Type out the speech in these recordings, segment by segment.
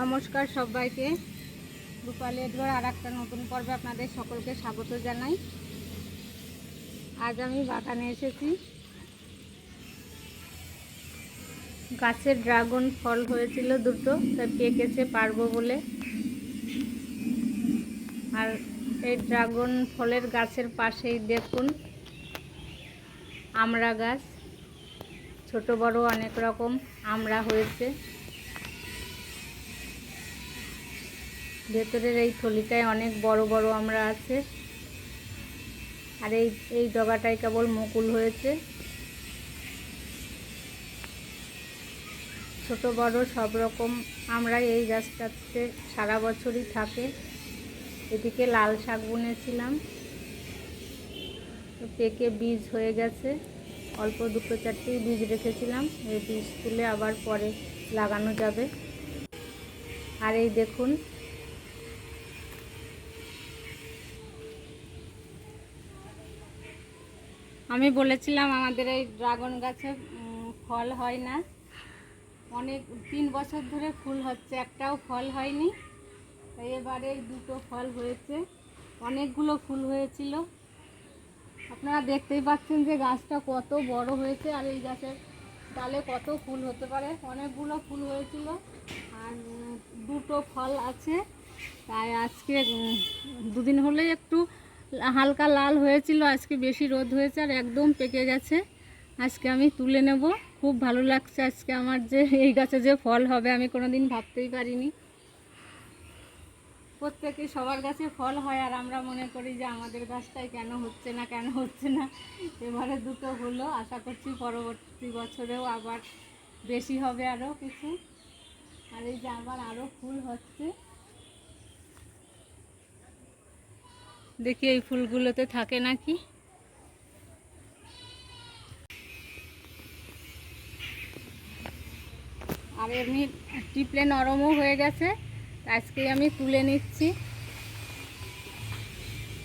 নমস্কার সবাইকে। রূপালী এডওয়ার আর একটা নতুন পর্বে আপনাদের সকলকে স্বাগত জানাই। আজ আমি বাগানে এসেছি। গাছের ড্রাগন ফল হয়েছিল দুটো তা পেকেছে পারব বলে। আর এই ড্রাগন ফলের গাছের পাশেই দেখুন আমড়া গাছ। ছোট বড় অনেক রকম আমড়া হয়েছে। ভেতরের এই থলিটায় অনেক বড় বড় আমরা আছে। আর এই এই ডগাটায় কেবল মুকুল হয়েছে। ছোট, বড় সব রকম আমরা এই গাছটাতে সারা বছরই থাকে। এদিকে লাল শাক বুনেছিলাম। পেকে বীজ হয়ে গেছে। অল্প দুটো চারটেই বীজ রেখেছিলাম। এই বীজ তুলে আবার পরে লাগানো যাবে। আর এই দেখুন আমি বলেছিলাম আমাদের এই ড্রাগন গাছে ফল হয় না। অনেক, তিন বছর ধরে ফুল হচ্ছে, একটাও ফল হয়নি। এবারে দুটো ফল হয়েছে। অনেকগুলো ফুল হয়েছিল। আপনারা দেখতেই পাচ্ছেন যে গাছটা কত বড় হয়েছে আর এই গাছের ডালে কত ফুল হতে পারে। অনেকগুলো ফুল হয়েছিল আর দুটো ফল আছে। তাই আজকে দুদিন হলেই একটু হালকা লাল হয়েছিল, আজকে বেশি রোদ হয়েছে আর একদম পেকে গেছে। আজকে আমি তুলে নেব। খুব ভালো লাগছে আজকে আমার যে, এই গাছে যে ফল হবে, আমি কোনো দিন ভাবতেই পারিনি। প্রত্যেকে সবার গাছে ফল হয় আর আমরা মনে করি যে আমাদের গাছটাই কেন হচ্ছে না, কেন হচ্ছে না। এবারে দুটো হলো, আশা করছি পরবর্তী বছরেও আবার বেশি হবে আরও কিছু। আর এই যে আবার আরও ফুল হচ্ছে। দেখি এই ফুলগুলোতে থাকে নাকি। আর এমনি টিপলে নরমও হয়ে গেছে, আজকেই আমি তুলে নিচ্ছি।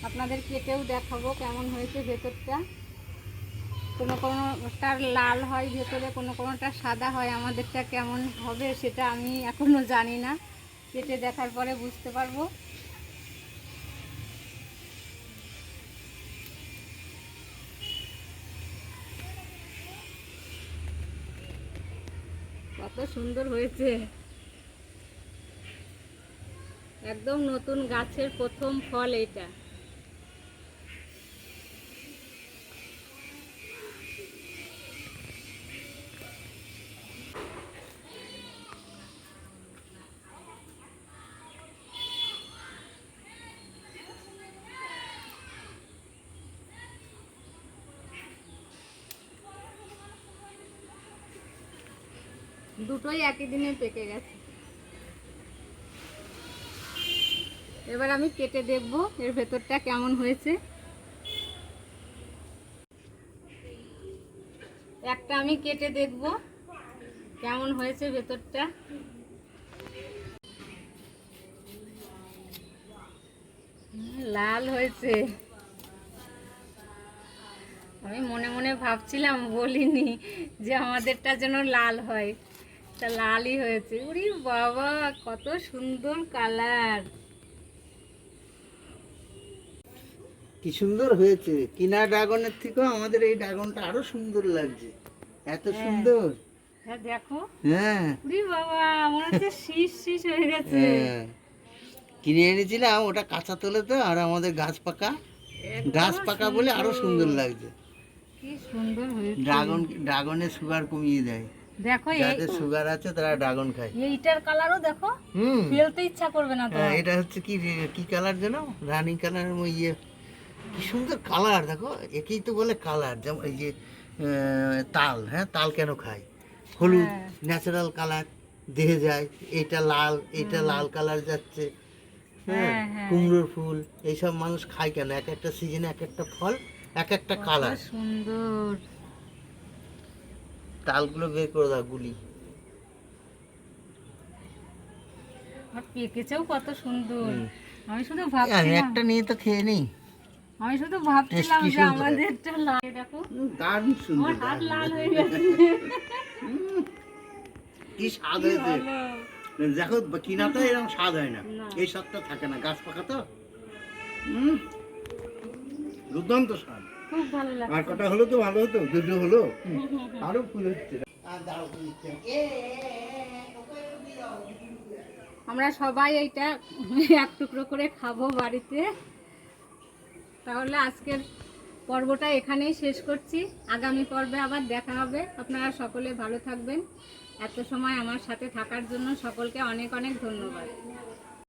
আপনাদের কেটেও দেখাবো কেমন হয়েছে ভেতরটা। কোনো কোনোটা লাল হয় ভেতরে, কোনো কোনোটা সাদা হয়, আমাদেরটা কেমন হবে সেটা আমি এখনও জানি না। কেটে দেখার পরে বুঝতে পারব। সুন্দর হয়েছে। একদম নতুন গাছের প্রথম ফল এটা দুটোই একই দিনে পেকে গেছে। এবার আমি কেটে দেখব এর ভেতরটা কেমন হয়েছে। একটা আমি কেটে দেখব কেমন হয়েছে ভেতরটা। লাল হয়েছে। আমি মনে মনে ভাবছিলাম বলিনি যে আমাদেরটা যেন লাল হয়। তা লালই হয়েছে। উরি বাবা কত সুন্দর কালার। কি সুন্দর হয়েছে। কিনা ড্রাগনের থেকেও আমাদের এই ড্রাগনটা আরও সুন্দর লাগছে। এত হ্যাঁ। সুন্দর। হ্যাঁ দেখো। হ্যাঁ। উরি বাবা মনে হচ্ছে শীষ শীষ হয়ে গেছে। হ্যাঁ। কিনে এনেছিলাম ওটা কাঁচা তোলে তো আর আমাদের গাছ পাকা। গাছ পাকা বলে আরও সুন্দর। লাগছে। কি সুন্দর হয়েছে। ড্রাগন ড্রাগনের সুগার কমিয়ে দেয়। দেখো যাদের সুগার আছে তারা ড্রাগন খায়। এইটার কালারও দেখো হুম। ফেলতে ইচ্ছা করবে না তো। হ্যাঁ, এটা হচ্ছে কি কি কালার যেন? রানী কালার ইয়ে। কি সুন্দর কালার দেখো। একেই তো বলে কালার যেমন এই যে তাল হ্যাঁ তাল কেন খায়? হলুদ। ন্যাচারাল কালার দেহে যায় এটা লাল এটা লাল কালার যাচ্ছে। হ্যাঁ হ্যাঁ, হ্যাঁ। কুমড়োর ফুল এইসব মানুষ খায় কেন? এক একটা সিজনে এক একটা ফল এক একটা কালার সুন্দর। তালগুলো বের করে দাও গুলি। আর পেকেছেও কত সুন্দর। আমি শুধু আমি একটা নিয়ে তো খেয়ে নিই। আমি শুধু ভাবছিলাম যে দেখো। দারুণ সুন্দর আমার হাত লাল হয়ে গেছে। কি স্বাদ হয়েছে। দেখো কিনাতে এরকম স্বাদ হয় না। এই স্বাদটা থাকে না। গাছ পাকা তো? দুর্দান্ত স্বাদ। খুব ভালো আর কটা হলো তো ভালো হতো? দুটো হলো? আরও ফুল হচ্ছে। আমরা সবাই এইটা এক টুকরো করে খাব বাড়িতে। তাহলে আজকের পর্বটা এখানেই শেষ করছি। আগামী পর্বে আবার দেখা হবে। আপনারা সকলে ভালো থাকবেন। এত সময় আমার সাথে থাকার জন্য সকলকে অনেক অনেক ধন্যবাদ।